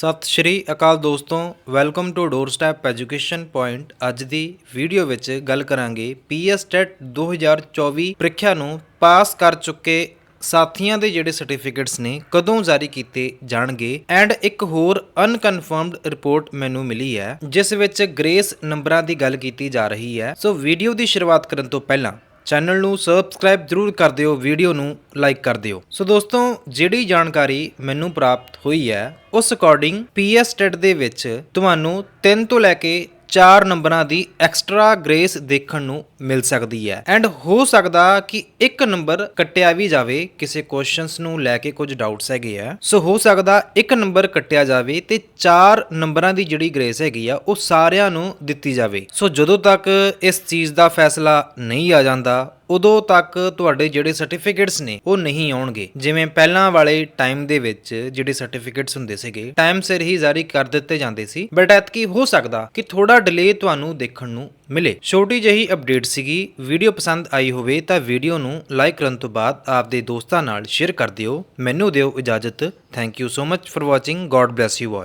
ਸਤਿ ਸ਼੍ਰੀ ਅਕਾਲ ਦੋਸਤੋ welcome to door step education point ਅੱਜ ਦੀ ਵੀਡੀਓ ਵਿੱਚ ਗੱਲ ਕਰਾਂਗੇ ਪੀਐਸ ਟੈਟ 2024 ਪ੍ਰੀਖਿਆ ਨੂੰ ਪਾਸ ਕਰ ਚੁੱਕੇ ਸਾਥੀਆਂ ਦੇ ਜਿਹੜੇ ਸਰਟੀਫਿਕੇਟਸ ਨੇ, ਕਦੋਂ ਜਾਰੀ ਕੀਤੇ ਜਾਣਗੇ? ਐਂਡ ਇੱਕ ਹੋਰ ਅਨਕਨਫਰਮਡ ਰਿਪੋਰਟ ਮੈਨੂੰ ਮਿਲੀ ਹੈ, ਜਿਸ ਵਿੱਚ ਗ੍ਰੇਸ ਨੰਬਰਾਂ ਦੀ ਗੱਲ ਕੀਤੀ ਜਾ ਰਹੀ ਹੈ। ਸੋ ਵੀਡੀਓ ਦੀ ਸ਼ੁਰੂਆਤ ਕਰਨ ਤੋਂ ਪਹਿਲਾਂ ਚੈਨਲ ਨੂੰ ਸਬਸਕ੍ਰਾਈਬ ਜ਼ਰੂਰ ਕਰ ਦਿਓ, ਵੀਡੀਓ ਨੂੰ ਲਾਈਕ ਕਰ ਦਿਓ। ਸੋ ਦੋਸਤੋ, ਜਿਹੜੀ ਜਾਣਕਾਰੀ ਮੈਨੂੰ ਪ੍ਰਾਪਤ ਹੋਈ ਹੈ, ਉਸ ਅਕੋਰਡਿੰਗ ਪੀਐਸ ਟੈਟ ਦੇ ਵਿੱਚ ਤੁਹਾਨੂੰ 3 ਤੋਂ ਲੈ ਕੇ 4 ਨੰਬਰਾਂ ਦੀ ਐਕਸਟਰਾ ਗ੍ਰੇਸ ਦੇਖਣ ਨੂੰ ਮਿਲ ਸਕਦੀ ਹੈ। ਐਂਡ ਹੋ ਸਕਦਾ ਕਿ ਇੱਕ ਨੰਬਰ ਕੱਟਿਆ ਵੀ ਜਾਵੇ, ਕਿਸੇ ਕੁਐਸਚਨਸ ਨੂੰ ਲੈ ਕੇ ਕੁਝ ਡਾਊਟਸ ਹੈਗੇ ਆ। ਸੋ ਹੋ ਸਕਦਾ ਇੱਕ ਨੰਬਰ ਕੱਟਿਆ ਜਾਵੇ ਤੇ 4 ਨੰਬਰਾਂ ਦੀ ਜਿਹੜੀ ਗ੍ਰੇਸ ਹੈਗੀ ਆ, ਉਹ ਸਾਰਿਆਂ ਨੂੰ ਦਿੱਤੀ ਜਾਵੇ। ਸੋ ਜਦੋਂ ਤੱਕ ਇਸ ਚੀਜ਼ ਦਾ ਫੈਸਲਾ ਨਹੀਂ ਆ ਜਾਂਦਾ ਉਦੋਂ ਤੱਕ ਤੁਹਾਡੇ ਜਿਹੜੇ ਸਰਟੀਫਿਕੇਟਸ ਨੇ, ਉਹ ਨਹੀਂ ਆਉਣਗੇ। ਜਿਵੇਂ ਪਹਿਲਾਂ ਵਾਲੇ ਟਾਈਮ ਦੇ ਵਿੱਚ ਜਿਹੜੇ ਸਰਟੀਫਿਕੇਟਸ ਹੁੰਦੇ ਸੀਗੇ ਟਾਈਮ ਸਿਰ ਹੀ ਜਾਰੀ ਕਰ ਦਿੱਤੇ ਜਾਂਦੇ ਸੀ। ਬਟ ਐਤਕੀ ਹੋ ਸਕਦਾ ਕਿ ਥੋੜਾ ਡਿਲੇ ਤੁਹਾਨੂੰ ਦੇਖਣ ਨੂੰ ਮਿਲੇ। ਛੋਟੀ ਜਿਹੀ ਅਪਡੇਟ ਸੀਗੀ ਵੀਡੀਓ ਪਸੰਦ ਆਈ ਹੋਵੇ ਤਾਂ ਵੀਡੀਓ ਨੂੰ ਲਾਈਕ ਕਰਨ ਤੋਂ ਬਾਅਦ ਆਪਦੇ ਦੋਸਤਾਂ ਨਾਲ ਸ਼ੇਅਰ ਕਰ ਦਿਓ। ਮੈਨੂੰ ਦਿਓ ਇਜਾਜ਼ਤ। Thank you so much for watching God bless you all